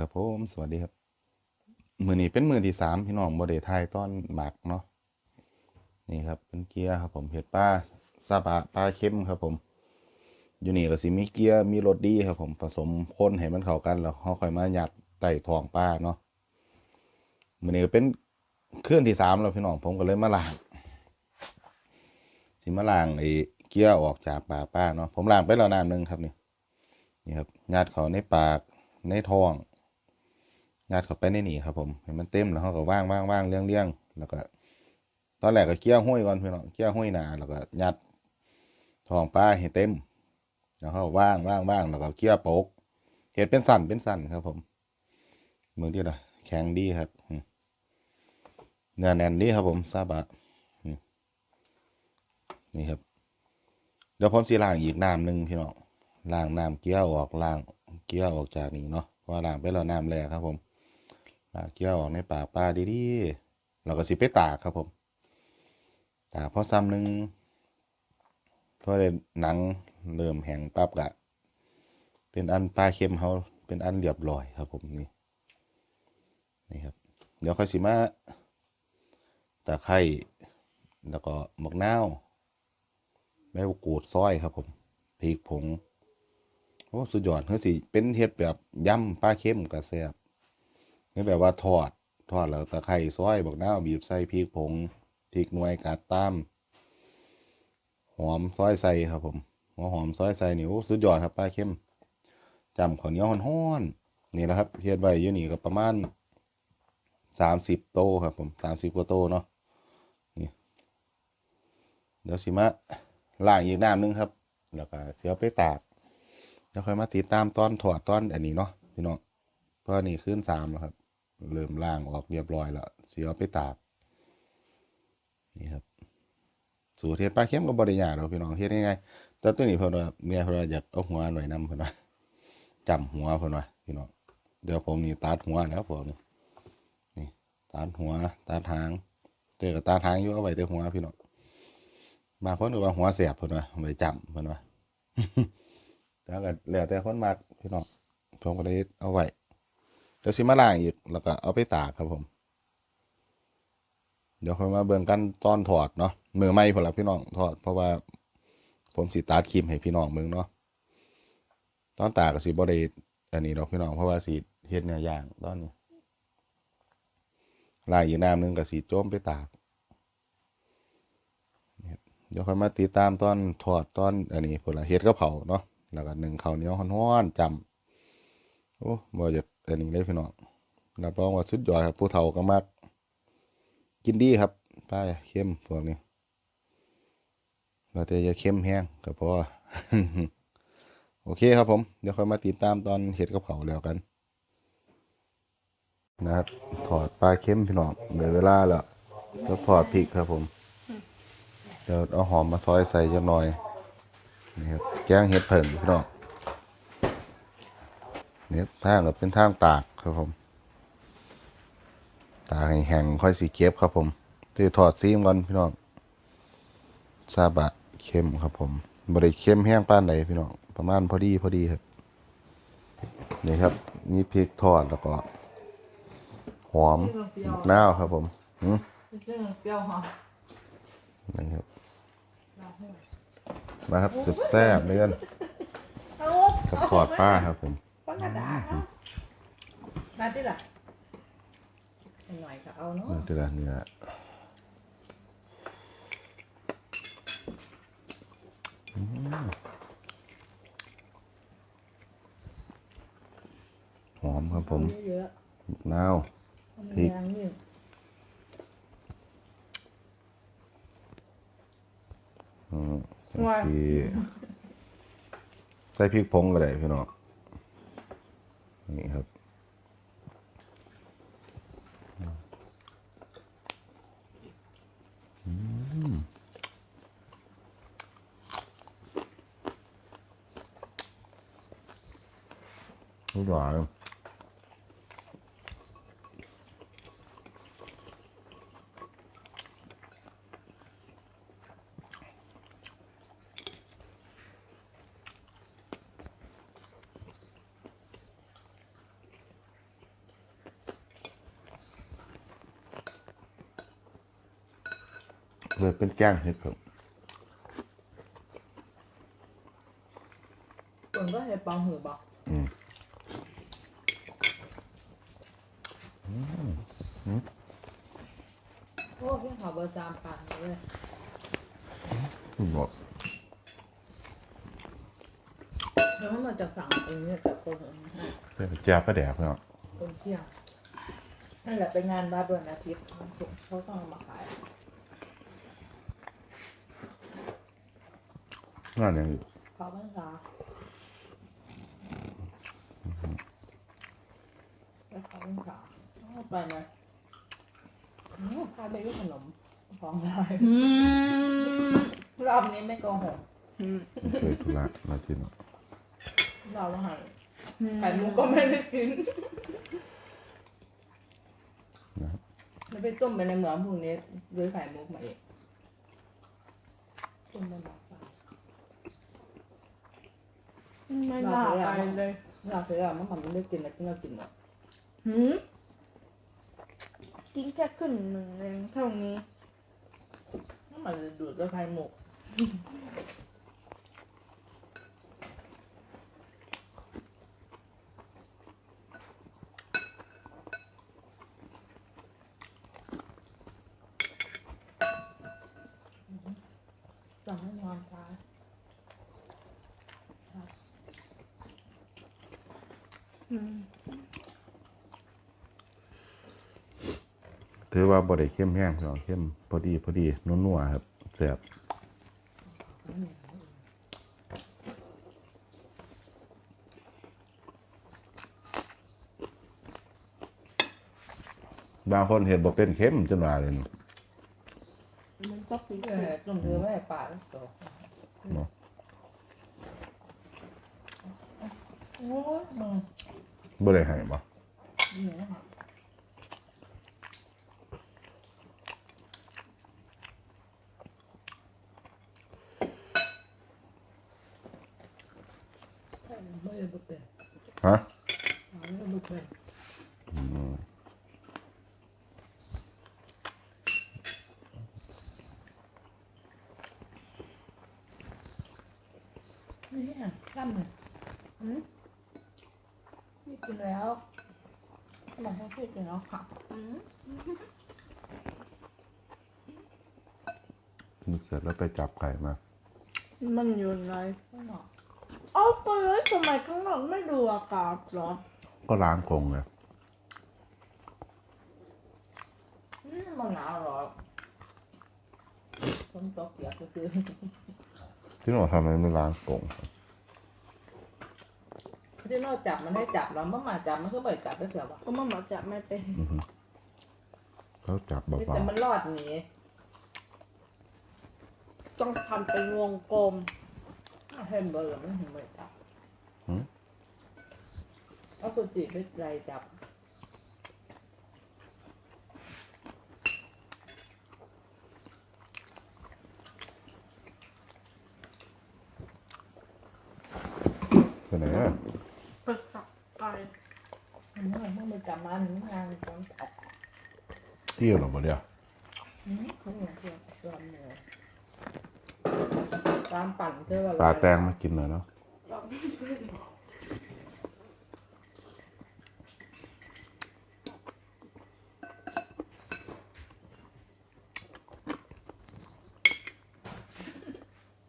ครับผมสวัสดีครับ มือนี้เป็นมือที่สามพี่น้องบไดไทยต้อนหมักเนาะนี่ครับเป็นเกียร์ครับผมเห็ดปลาซาบะปลาเค็มครับผมอยู่นี่ก็สิมีเกียร์มีรสดีครับผมผสมคนให้มันเข้ากันแล้วเขาค่อยมาหยัดไต่ทองปลาเนาะมือนี้ก็เป็นเครื่องที่สามแล้วพี่น้องผมก็เลยมาล้างสิมาล้างไอ้เกียร์ออกจากปากป้าเนาะผมล้างไปแล้วน้ำหนึงครับนี่นี่ครับยัดเขาในปากในท้อง ยัดเข้าไปในนี่ครับผมให้มันเต็มแล้วเขาก็ว่างว่างว่างเลี้ยงเลี้ยงแล้วก็ ตอนแรกก็เกี้ยวห้อยก่อนพี่น้องเกี้ยวห้อยหนาแล้วก็ยัดทองปลาให้เต็ม แล้วเขาว่างว่างว่างแล้วก็เกี้ยวโปกเห็ดเป็นสั่นเป็นสั่นครับผมมือที่ละแข็งดีครับเนื้อแน่นดีครับผมซาบะนี่ครับเดี๋ยวผมสิล้างอีกน้ำหนึ่งพี่น้องล้างน้ำเกี้ยวออกล้างเกี้ยวออกจากนี่เนาะเพราะว่าล้างไปแล้วน้ำแรกครับผม ล้าเกี้ยวออกในปากปลาดีๆเราก็สิไปตากครับผม ตากพอซ้ำหนึ่งพอได้หนังเริ่มแห้งปั๊บกะ เป็นอันปลาเค็มเขาเป็นอันเรียบร้อยครับผมนี่นี่ครับ เดี๋ยวค่อยสิมาตะไคร้แล้วก็หมกนาวใบมะกรูดซอยครับผมพริกผงโอ้สุดยอดเฮ้ยสิเป็นเฮ็ดแบบยำปลาเค็มกระแซบ นี่แบบว่าทอด ทอดแล้วตะไคร้ซอยบักน้าวบีบใส่พริกผงพริกหน่วยกาดตามหอมซอยใส่ครับผมหัวหอมซอยใส่นี่โอ้สุดยอดครับปลาเค็มจำข้าวเหนียวฮ้อนๆนี่แหละครับเฮ็ดไว้อยู่นี่ก็ประมาณสามสิบโตครับผมสามสิบกว่าโตเนาะนี่เดี๋ยวสิมาล้างอีกน้ำนึงครับ แล้วก็เสียไปตากแล้วค่อยมาติดตามตอนถอดตอนอันนี้เนาะพี่น้องเพราะนี่ขึ้นสามแล้วครับ เริ่มล่างออกเรียบร้อยแล้วเสียไปตาก นี่ครับ สูตรเฮ็ดปลาเค็มก็บริยากเราพี่น้องเฮ็ดง่ายๆแต่ตัวนี้เพิ่นว่าเมียเพิ่นว่าอยากเอาหัวหน่อยนำเพิ่นว่าจำหัวเพิ่นว่าพี่น้องเดี๋ยวผมนี่ตัดหัวแล้วผมนี่นี่ตัดหัวตัดหางเจอกับตัดหางอยู่เอาไว้แต่หัวพี่น้องบางคนก็ว่าหัวเสียบเพิ่นว่าไม่จำเพิ่นว่าแต่ก็แล้วแต่คนมากพี่น้องผมก็เลยเอาไว้ เดี๋ยวสิมาล้างอีกแล้วก็เอาไปตากครับผม เดี๋ยวค่อยมาเบิ่งกันตอนถอดเนาะมือใหม่พุ่นล่ะพี่น้องถอด เพราะว่าผมสิตัดครีมให้พี่น้องเบิ่งเนาะตอนตากก็สิบ่ได้อันนี้ดอกพี่น้องเพราะว่าสิเฮ็ดเนื้อย่างตอนนี้ลางอีกน้ำหนึงก็สิโจมไปตากเดี๋ยวค่อยมาติดตามตอนถอดตอนอันนี้ผลละเฮ็ดกับเผาเนาะแล้วก็หนึ่งข้าวเหนียวฮ้อนๆจำ โอ้บ่อยากอันนี้เลยพี่น้องรับรองว่าสุดยอดครับ ผู้เฒ่าก็มักกินดีครับป้าเค็มพวกนี้เราแต่จะเค็มแห้งก็พอโอเคครับผม เดี๋ยวค่อยมาติดตามตอนเฮ็ดกับเผาแล้วกัน นะครับถอดปลาเค็มพี่น้องเหลือเวลาแล้วจะถอดพริกครับผม เดี๋ยวเอาหอมมาซอยใส่จังหน่อยนี่ครับแกงเห็ดเผิ่งพี่น้อง เนี่ยทางก็เป็นทางตากครับผม ตากให้แห้งค่อยสีเก็บครับผมที่ถอดซีมก่อนพี่น้องซาบะเข้มครับผมบริเข้มแห้งป้านใดพี่น้องประมาณพอดีพอดีครับนี่ครับนี่พริกทอดแล้วก็หอมมะนาวครับผมอืมเรื่องเกี่ยวหอมนี่ครับมาครับสุดแซ่บเลยกันเอากับทอดป้าครับผมปัง กระดาษเอามาที่ละหน่อยก็เอาเนาะนี่คือเนื้ออืมหอมครับผมเยอะมะนาวๆพริกอย่างนี้อืมจังสีใส่พริกผงก็ได้พี่น้อง นี่ครับอืมอร่อย เลยเป็นแกล้งเห็ดเพิ่มคนก็เห็ดปองหือบอกอืมโอ้พี่ขอเบอร์สามปากเลยบอกแล้วมันจะสั่งเองเนี่ยจากคนอื่นให้เป็นแจ๊บประแดกเนาะคนเที่ยงนั่นแหละไปงานบ้านวันอาทิตย์วันศุกร์เขาต้องเอามาขาย งานอย่างนี้เขาพรรษาแล้วเขาพรรษาเอาไปไหมอืมพาไปก็ขนมของได้อืมรอบนี้ไม่โกหกอืมเคยธุระมากินเราว่าให้ไข่มุกก็ไม่ได้กินนะแล้วไปต้มไปในเหมืองพวกนี้ด้วยไข่มุกมาเองต้มไปแบบ ไม่น่าไปเลยเราเคยเอาเมื่อก่อนมันได้กินแล้วที่เรากินหมดหืมกินแค่ครึ่งหนึ่งเองเท่านี้ถ้ามันดูดด้วยไข่มุกสั่งให้นอนตาย อืม ถือว่าบ่ได้เข้มแห้งพี่น้องเข้มพอดีพอดีนัวๆครับแซ่บางคนเห็ดบ่เป็นเข้มจนว่าเลยนี่มันก็ปีเออต้มเธอไว้ให้ป่าแล้วโตเนาะโอ้ยมึงบ่ได้ให้บ่ดีนะคะ ไม่ได้บุกเป็น ฮะ ไม่ได้บุกเป็น นี่อะตั้มเลยอืมพี่กินแล้วหลังจากพี่กินแล้วค่ะอืมนี่เสร็จแล้วไปจับไก่มา มันอยู่ไหนไม่หรอกเอาไปเลยทำไมข้างนอกไม่ดูอากาศเหรอ ก็ล้างกรงไงอืมมันหนาวหรอกฝนตกเปียกก็คือ ที่หนูทำไมไม่ล้างกรงที่นอกจับมันให้จับแล้วเมื่อมาจับมันก็เปิดจับได้เถอะวะก็มาหมาจะไม่เป็นเขาจับเบาแต่มันรอดหนีต้องทำเป็นวงกลมเห็นเบอร์มันเห็นเบอร์จับเอากุจิไปไล่จับ ๆไปไหนอะ ฝึกสับไป มันไม่ต้อง ไปจับมันมันงานจับจับเที่ยวหรอบ่เดียวอืมเขาเหมือนเพื่อนรวมเลยตามปั่นเจอปลาแตงมากินหน่อยเนาะ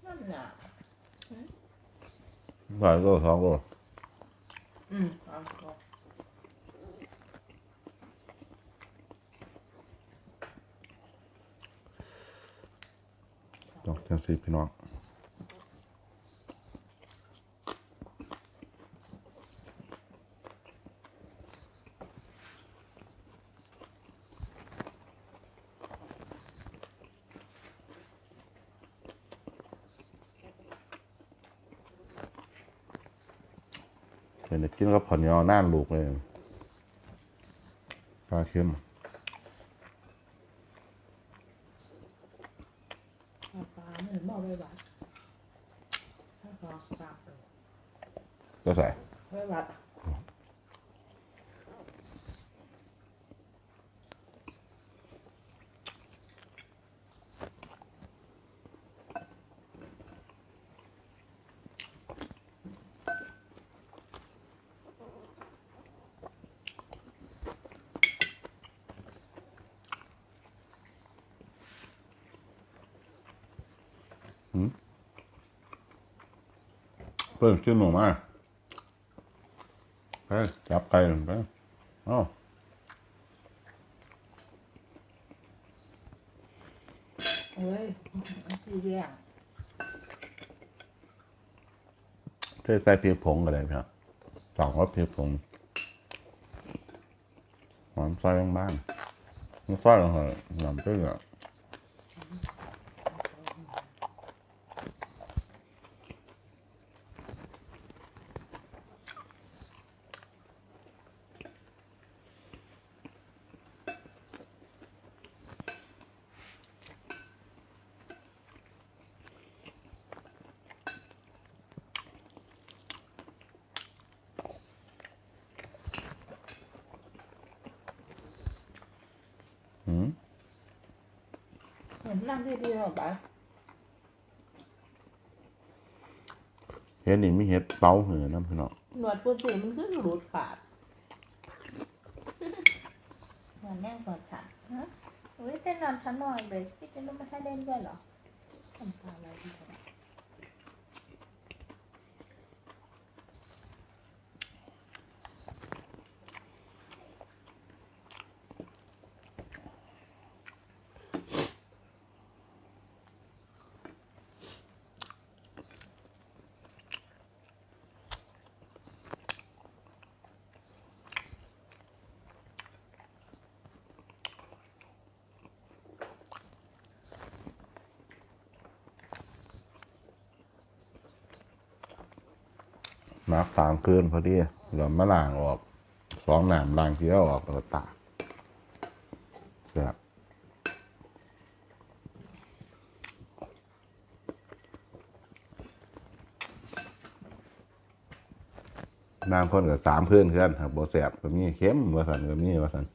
นั่นน่ะ หวานโลสองโล อืมเอาเอา ต้องจังสีพี่น้องเป็นได้กินกับผอนยอน่านลูกเลยปลาเค็ม ก็ใส่ไม่บัดเพิ่มขึ้นหนูมาก ไปจับไก่ไปเอ้าเฮ้ยสีแดงเทใส่พริกผงก็ได้พี่ครับสองรสพริกผงหอมซอยบ้างๆมันซอยลงเหรอหนำเตื้อเหมือน น้ำที่ดีหรอปะเห็ดนี่มีเห็ดเป้าหือน้ำพี่น้องหนวดปูสีมันคือหลุดขาดหนวดแน่นกว่าฉันฮะอุ้ยเต้นนอนฉันหน่อยเลยพี่จะนุ่มมาให้เล่นด้วยเหรอทำตาอะไรดี กว่ามาสามคืนพอดีเหลือมะล่างออก สองหนามล่างเที่ยวออกแล้วตากแซ่บน้ำข้นกับสามคืนเพื่อนครับโบแสบก็มีเข้มว่าสันก็มีว่าสัน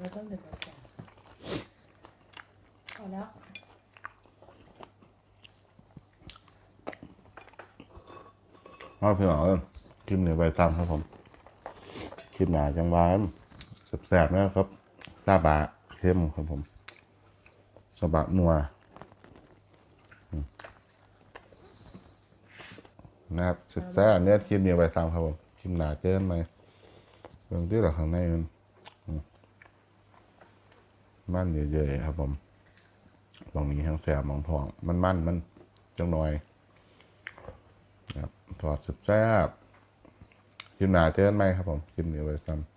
เราต้องเดือดร้อนพอแล้ว เอาพี่น้องเอิ้นคลิปนี้ไปตามครับผมคลิปหนาจังหวานแสบๆนะครับซาบะเข้มครับผมซาบะนัวนะครับแซ่บๆเนี่ยคลิปนี้ไปตามครับผมคลิปหนาเจอกันไหมเรื่องที่เราข้างในมันมันเยอะๆครับผมบางนี้ทั้งแสบมองทอง มันมันมันจังหน่อย ครับทอดแซ่บคลิปหนาเจอกันไหมครับผม คลิปนี้ไว้ซ้ำ